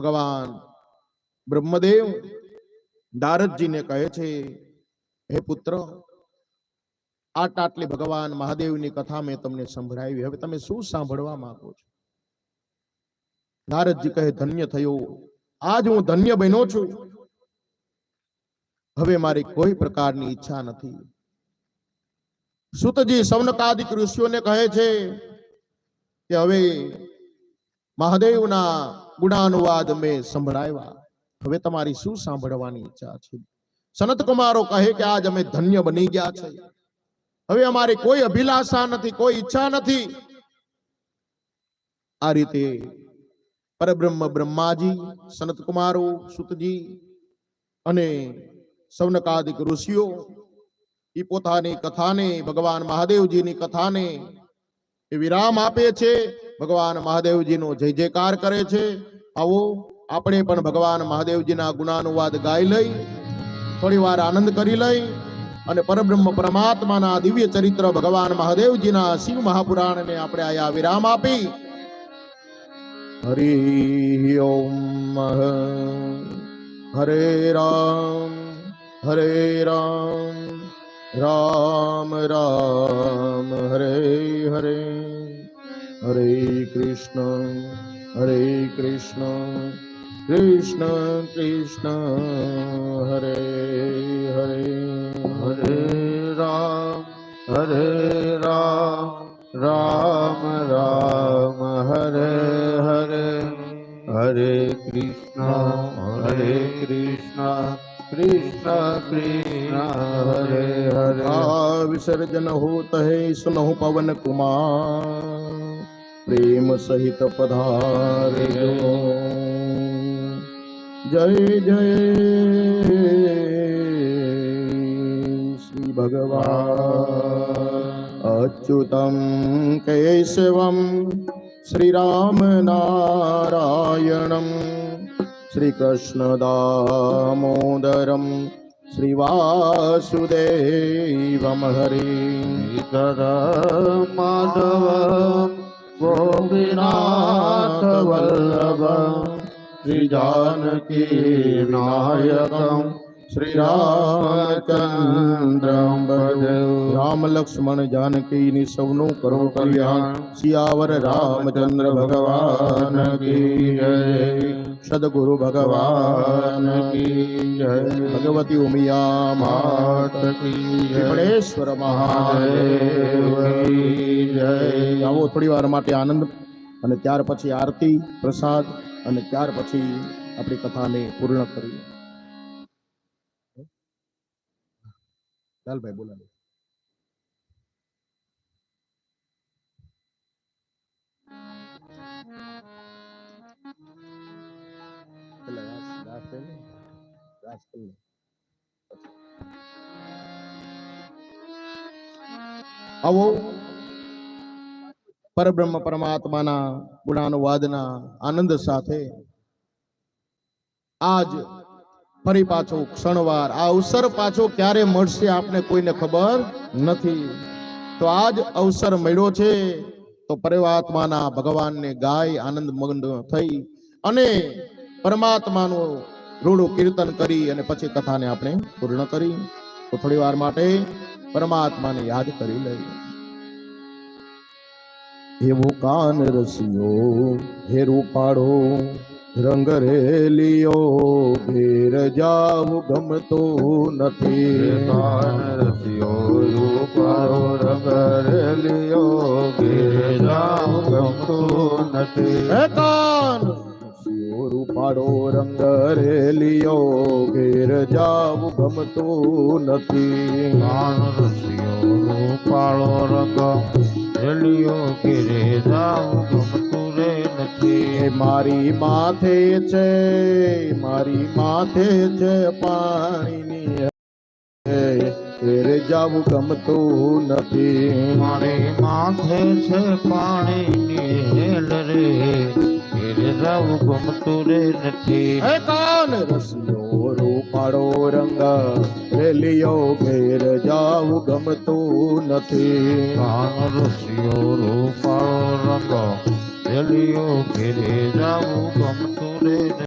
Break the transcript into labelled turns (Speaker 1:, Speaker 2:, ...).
Speaker 1: ભગવાન બ્રહ્મદેવ દારદજીને કહે છે, હે પુત્ર આ ટાટલી ભગવાન મહાદેવની કથા મેં તમને સંભળાવી. હવે તમે શું સાંભળવા માંગો છો? નારદજી કહે, ધન્ય થયો. આજ હું ધન્ય બન્યો છું. હવે મારી કોઈ પ્રકારની ઈચ્છા નથી. સુતજી સૌનકાદિક ઋષિઓને કહે છે કે હવે મહાદેવના ગુણાનુવાદ મેં સંભળાવ્યા. હવે તમારી શું સાંભળવાની ઈચ્છા છે? સનત કુમારો કહે કે આજ અમે ધન્ય બની ગયા છે. હવે અમારી કોઈ અભિલાષા નથી, કોઈ ઈચ્છા નથી. આ રીતે પરબ્રહ્મ બ્રહ્માજી સનત કુમારો સુતજી અને સૌનકાદિક ઋષિઓ એ પોતાની કથાને ભગવાન મહાદેવજીની કથાને એ વિરામ આપે છે. ભગવાન મહાદેવજીનો જય જયકાર કરે છે. આવો આપણે પણ ભગવાન મહાદેવજીના ગુણાનુવાદ ગાઈ લઈ થોડી વાર આનંદ કરી લઈ અને પરબ્રહ્મ પરમાત્માના દિવ્ય ચરિત્ર ભગવાન મહાદેવજીના શિવ મહાપુરાણને આપણે આયા વિરામ આપી. હરિ ઓમ હરે રામ હરે રામ રામ રામ, હરે હરે હરે કૃષ્ણ હરે કૃષ્ણ કૃષ્ણ કૃષ્ણ, હરે હરે.
Speaker 2: હરે રામ હરે રામ રામ રામ, હરે હરે. હરે કૃષ્ણ હરે કૃષ્ણ કૃષ્ણ કૃષ્ણ, હરે હરે.
Speaker 1: વિસર્જન હોત હે સુનહુ પવન કુમાર. પ્રેમ સહિત પધારે જય જય શ્રી ભગવાન. અચ્યુતમ કેશવમ શ્રીરામ નારાયણમ શ્રીકૃષ્ણ દામોદરમ શ્રીવાસુદેવમ હરે
Speaker 2: માધવ ગોપીનાથ વલ્લભ શ્રી જાનકી નાયકમ શ્રી રામચંદ્રમ ભજે
Speaker 1: રામ લક્ષ્મણ જાનકી ની સૌનું કરો કલ્યાણ સિયાવર રામચંદ્ર ભગવાન કી જય સદગુરુ ભગવાન કી જય ભગવતી ઉમિયા માત કી જય વિમળેશ્વર મહાદેવ કી જય આવો થોડી વાર માટે આનંદ અને ત્યાર પછી આરતી પ્રસાદ અને ત્યાર પછી આપણી કથાને પૂર્ણ કરીએ લાલભાઈ બોલાવો પેલા રાસ- રાસ લઈ લે. રાસ કરી લે. આવો પરબ્રહ્મ પરમાત્માના ગુણાનુવાદના આનંદ સાથે આજ ફરી પાછો ક્ષણવાર. આ અવસર પાછો ક્યારે મળશે આપને કોઈને ખબર નથી. તો આજ અવસર મળ્યો છે તો પરમાત્માના ભગવાનને ગાય આનંદ મગ્ન થઈ અને પરમાત્માનું રૂડું કીર્તન કરી અને પછી કથાને આપણે પૂર્ણ કરી. તો થોડી વાર માટે પરમાત્માને યાદ કરી લઈએ. એવો કાન રસિયો, હે રૂપાળો રંગ રેલિયો ફેર જાવ ગમતો નથી.
Speaker 2: રસિયો રૂપારો રંગ રેલિયો ગેરામ ગમતું નથી.
Speaker 1: કાન! રૂપાળો રંગ રેલીઓ ઘેર જાવ ગમતો નથી.
Speaker 2: કાન રસિયો રૂપાળો રંગ રેલીઓ ઘેર જાવ ગમતો
Speaker 1: એ મારી માથે છે મારી માથે છે પાણીની ફેર જાવું ગમતું નથી.
Speaker 2: મારે માથે છે પાણીની હેલ રે. ઘેરે જાવું ગમતું રે નથી.
Speaker 1: હે કાન રસિયો રૂપાળો રંગ રેલિયો ઘેર જાવ ગમતું નથી.
Speaker 2: કાન રસિયો રૂપાળો રંગ રેલિયો ઘેરે જાવું ગમતું રે